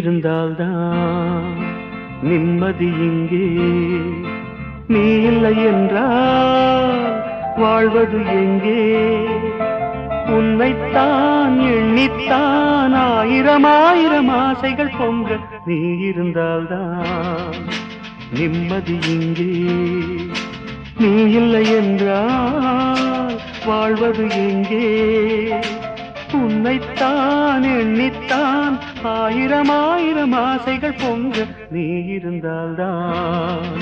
இருந்தால்தான் நிம்மதி இங்கே. நீ இல்லை என்றால் வாழ்வது எங்கே? உன்னைத்தான் எண்ணித்தான் ஆயிரம் ஆயிரம் ஆசைகள் பொங்க நீ இருந்தால்தான் நிம்மதி இங்கே. நீ இல்லை என்றால் வாழ்வது எங்கே? உன்னைத்தான் எண்ணித்தான் ஆயிரம் ஆயிரம் ஆசைகள் பொங்க நீ இருந்தால்தான்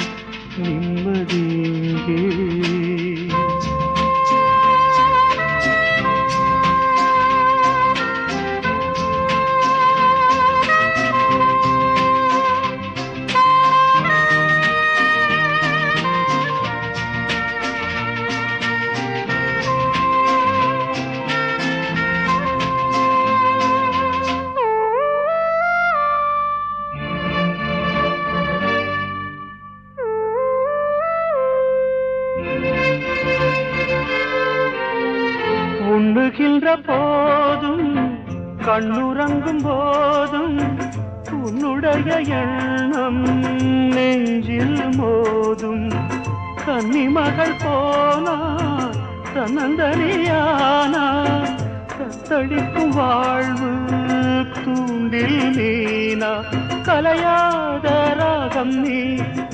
நிம்மதி இங்கே. கண்ணுறங்கும் போதும் உன்னுடைய எண்ணம் நெஞ்சில் மோதும். கன்னிமகள் போனா தன்னந்தனியானா கத்தளிக்கும் வாழ்வு தூண்டில் நீனா கலையாத ராகம் நீ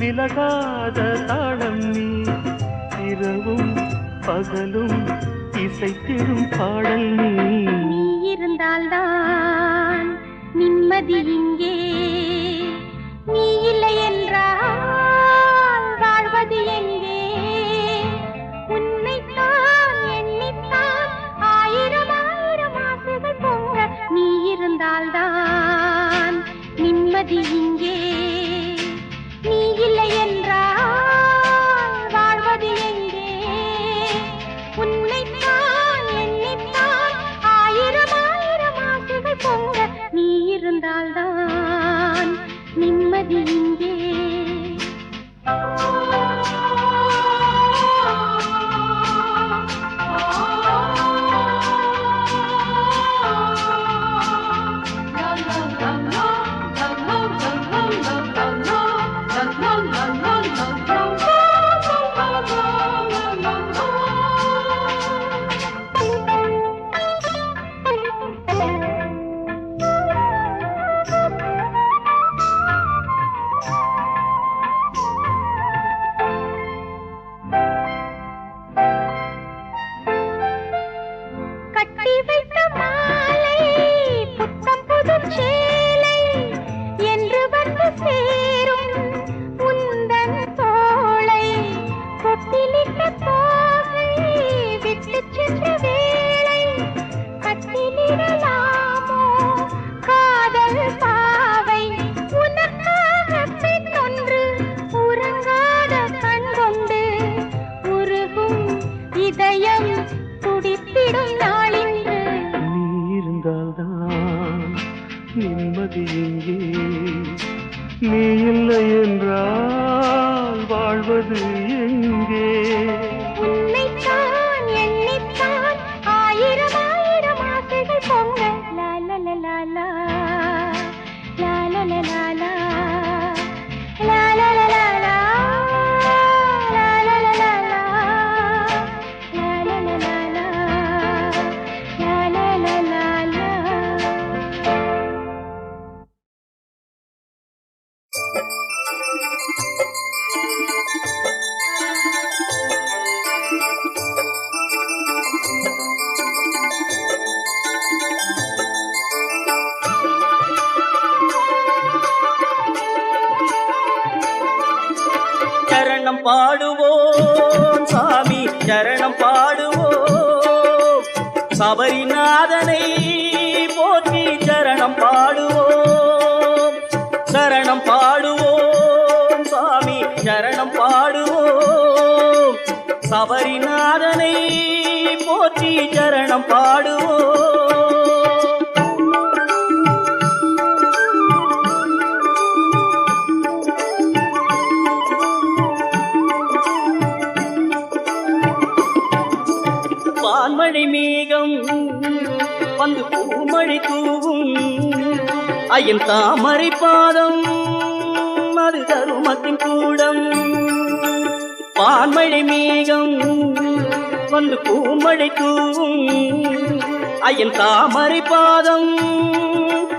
விலகாத தாளம் நீ. இரவும் பகலும் இசைத்திடும் பாடல் நீ இருந்தால்தான் நிம்மதி இங்கே. நீ இல்லை என்றால் வாழ்வது எங்கே? உன்னைத்தான் எண்ணித்தான் ஆயிரம் ஆயிரம் ஆசைகள் பொங்க நீ இருந்தால்தான் நிம்மதி இங்கே. நிம்மதி சபரிநாதனை போற்றி சரணம் பாடுவோம். சரணம் பாடுவோம் சுவாமி சரணம் பாடுவோம். சபரிநாதனை போற்றி சரணம் பாடுவோம். வான்மழை மேகம் வந்து பூமழை தூவும். ஐயன் தாமரை பாதம் அது தருமத்தின் கூடம். வான்மழை மேகம் வந்து பூமழை தூவும். ஐயன் தாமரை பாதம்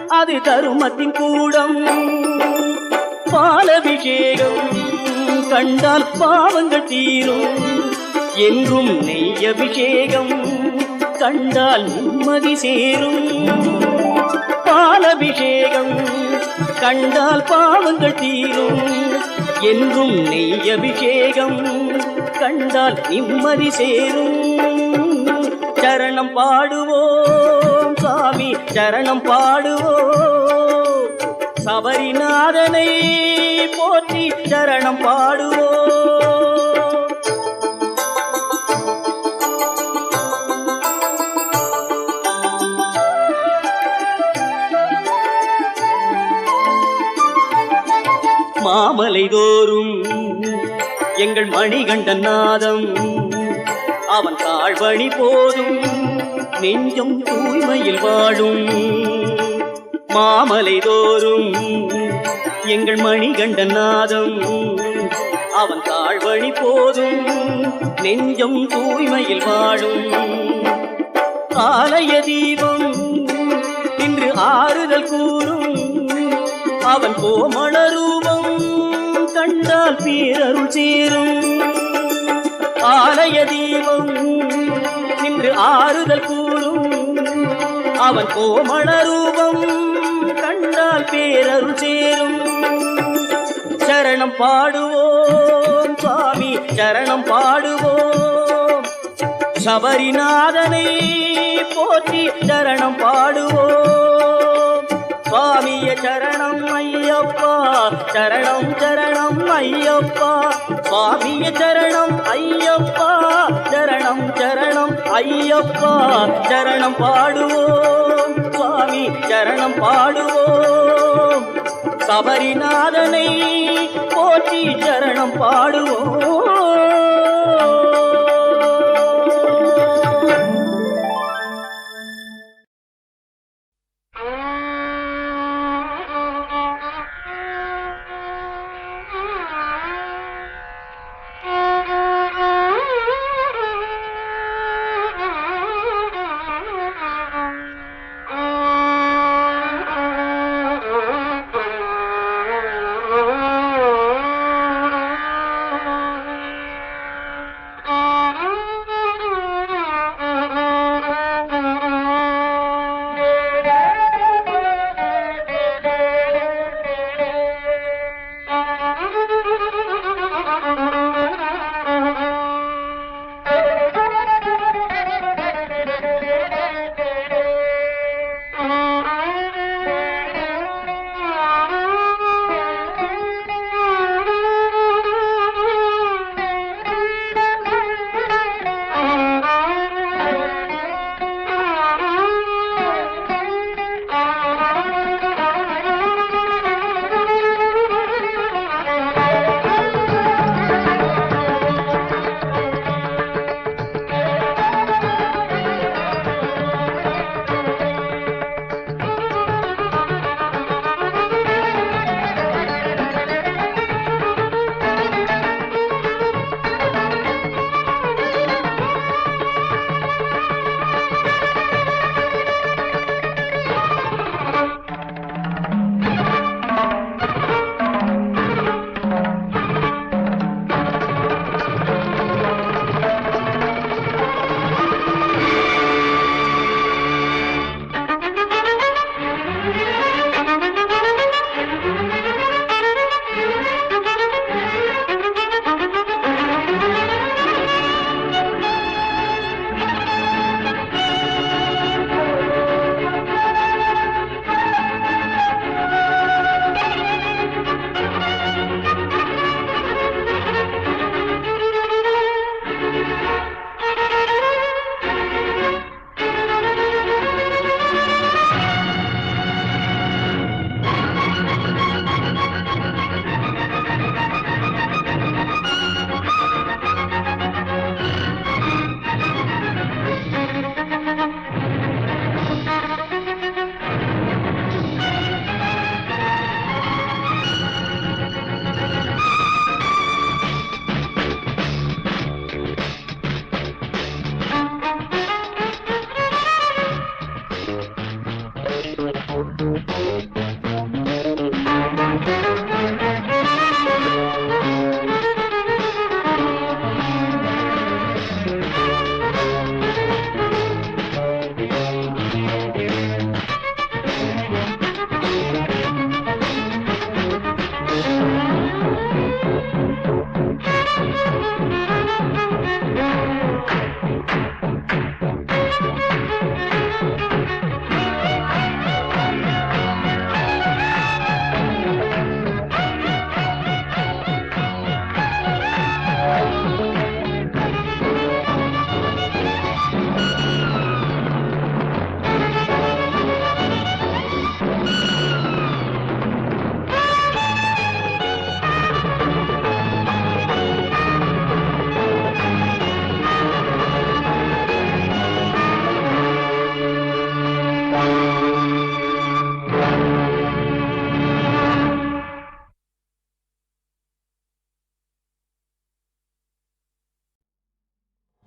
அது தருமத்தின் கூடம். பாலபிஷேகம் கண்டால் பாவங்கள் தீரும். என்றும் நெய் அபிஷேகம் கண்டால் நிம்மதி சேரும். பாலபிஷேகம் கண்டால் பாவங்கள் தீரும். என்றும் நெய் அபிஷேகம் கண்டால் நிம்மதி சேரும். சரணம் பாடுவோம் சாமி சரணம் பாடுவோம். சபரிநாதனை போற்றி சரணம் பாடுவோம். மாலைதோறும் எங்கள் மணிகண்டன் நாதம். அவன் தாழ்வழி போதும் நெஞ்சம் தூய்மையில் வாழும். மாமலை தோறும் எங்கள் மணிகண்டன் நாதம். அவன் தாழ்வழி போதும் நெஞ்சம் தூய்மையில் வாழும். ஆலய தீபம் இன்று ஆறுதல் கூறும். அவன் கோமள ரூபம் கண்டால் சேரும். ஆலய தீபம் நின்று ஆறுதல் கூறும். அவன் கோமள ரூபம் கண்டால் பேரருள் சேரும். சரணம் பாடுவோம் சுவாமி சரணம் பாடுவோம். சபரிநாதனை போற்றி சரணம் பாடுவோம். சுவாமிய சரணம் ஐயப்பா. சரணம் சரணம் ஐயப்பா. சுவாமிய சரணம் ஐயப்பா. சரணம் சரணம் ஐயப்பா. சரணம் பாடுவோம் சுவாமி சரணம் பாடுவோம். சபரிநாதனை போற்றி சரணம் பாடுவோம்.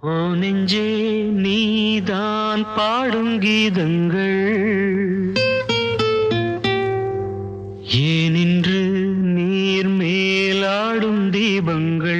ஓ நெஞ்சே நீதான் பாடும் கீதங்கள். ஏனின்று நீர் மேலாடும் தீபங்கள்.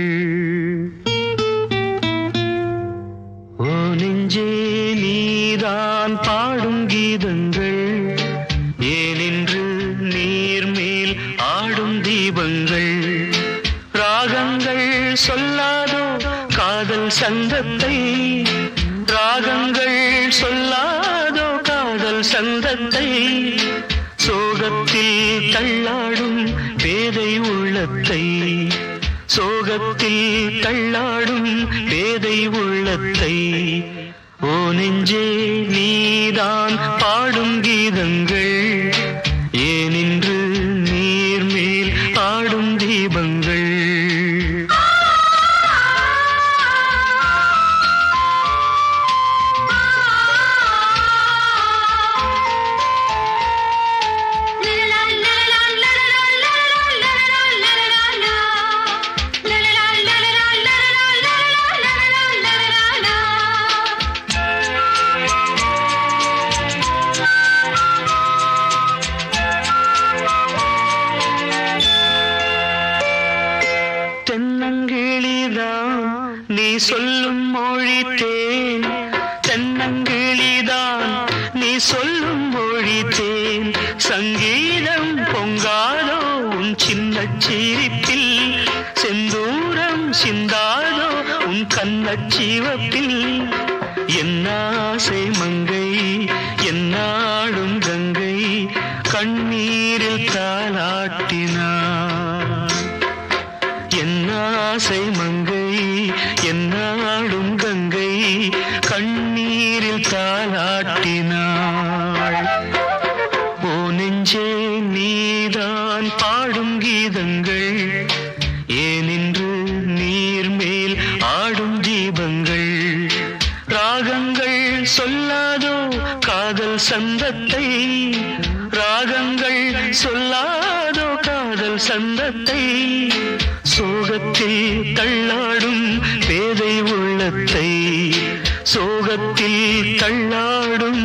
தள்ளாடும் பேதை உள்ளத்தை. ஓ நெஞ்சே நீதான் பாடும் கீதங்கள். காதல் சந்தத்தை ராகங்கள் சொல்லாதோ காதல் சந்தத்தை. சோகத்தில் தள்ளாடும் பேதை உள்ளத்தை சோகத்தில் தள்ளாடும்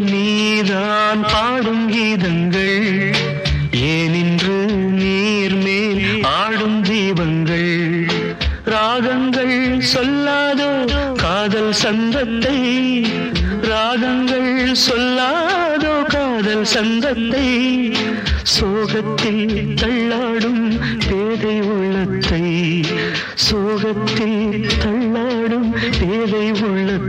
நீதான் பாடும் கீதங்கள். ஏனின்று நீர்மேல் ஆடும் தீபங்கள். ராகங்கள் சொல்லாதோ காதல் சந்தத்தை. ராகங்கள் சொல்லாதோ காதல் சந்தத்தை. சோகத்தில் தள்ளாடும் பேதை உள்ளத்தை. சோகத்தில் தள்ளாடும் பேதை உள்ளத்தை.